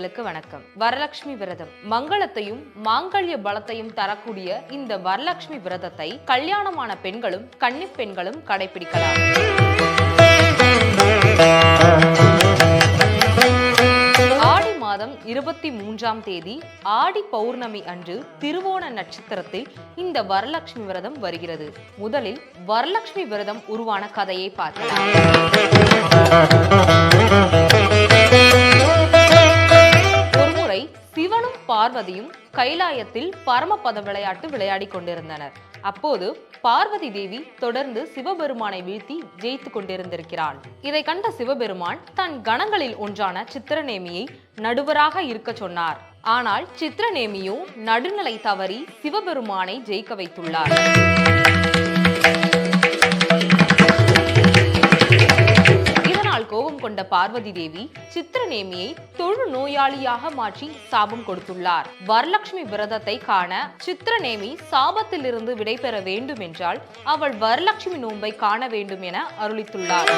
நேயர்களுக்கு வணக்கம். வரலட்சுமி விரதம். மங்களத்தையும் மாங்கல்ய பலத்தையும் தரக்கூடிய இந்த வரலட்சுமி விரதத்தை கல்யாணமான பெண்களும் கன்னிப் பெண்களும் கடைபிடிக்கலாம். ஆடி மாதம் இருபத்தி மூன்றாம் தேதி ஆடி பௌர்ணமி அன்று திருவோண நட்சத்திரத்தில் இந்த வரலட்சுமி விரதம் வருகிறது. முதலில் வரலட்சுமி விரதம் உருவான கதையை பார்க்கலாம். பார்வதியும் கைலாயத்தில் பரமபத விளையாட்டு விளையாடி கொண்டிருந்தனர். அப்போது பார்வதி தேவி தொடர்ந்து சிவபெருமானை வீழ்த்தி ஜெயித்து கொண்டிருந்திருக்கிறாள். இதை கண்ட சிவபெருமான் தன் கணங்களில் ஒன்றான சித்திரநேமியை நடுவராக இருக்க சொன்னார். ஆனால் சித்திரநேமியோ நடுநிலை தவறி சிவபெருமானை ஜெயிக்க வைத்துள்ளார். கொண்ட பார்வதி தேவி சித்திரநேமியை தொழு நோயாளியாக மாற்றி சாபம் கொடுத்துள்ளார். வரலட்சுமி விரதத்தை காண சித்திரநேமி சாபத்திலிருந்து விடைபெற வேண்டும் என்றால் அவள் வரலட்சுமி நோன்பை காண வேண்டும் என அருளித்துள்ளார்.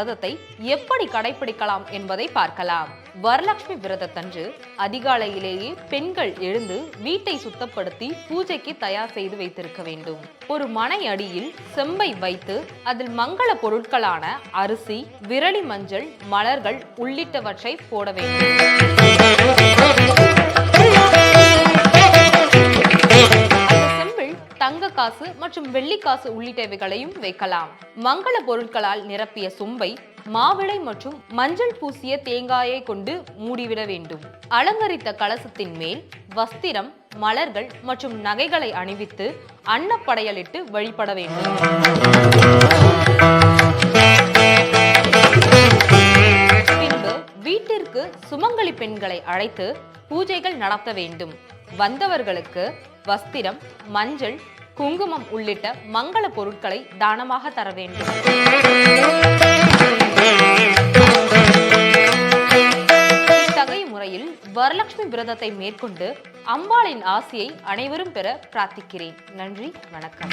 விரதத்தை எப்படி கடைபிடிக்கலாம் என்பதை பார்க்கலாம். வரலட்சுமி விரதத்தன்று அதிகாலையிலேயே பெண்கள் எழுந்து வீட்டை சுத்தப்படுத்தி பூஜைக்கு தயார் செய்து வைத்திருக்க வேண்டும். ஒரு மனை அடியில் செம்பை வைத்து அதில் மங்கள பொருட்களான அரிசி விரலி மஞ்சள் மலர்கள் உள்ளிட்டவற்றை போட வேண்டும். தங்க காசு மற்றும் வெள்ளி காசு உள்ளிட்டவைகளையும் வைக்கலாம். மங்கள பொருட்களால் நிரப்பிய சொம்பை மாவிளை மற்றும் மஞ்சள் பூசிய தேங்காயை கொண்டு மூடிவிட வேண்டும். அலங்கரித்த கலசத்தின் மேல் வஸ்திரம் மலர்கள் மற்றும் நகைகளை அணிவித்து அன்னப்படையலிட்டு வழிபட வேண்டும். பின்பு வீட்டிற்கு சுமங்கலி பெண்களை அழைத்து பூஜைகள் நடத்த வேண்டும். வந்தவர்களுக்கு வஸ்திரம் மஞ்சள் குங்குமம் உள்ளிட்ட மங்கள பொருட்களை தானமாக தர வேண்டும். இத்தகைய முறையில் வரலட்சுமி விரதத்தை மேற்கொண்டு அம்பாளின் ஆசியை அனைவரும் பெற பிரார்த்திக்கிறேன். நன்றி வணக்கம்.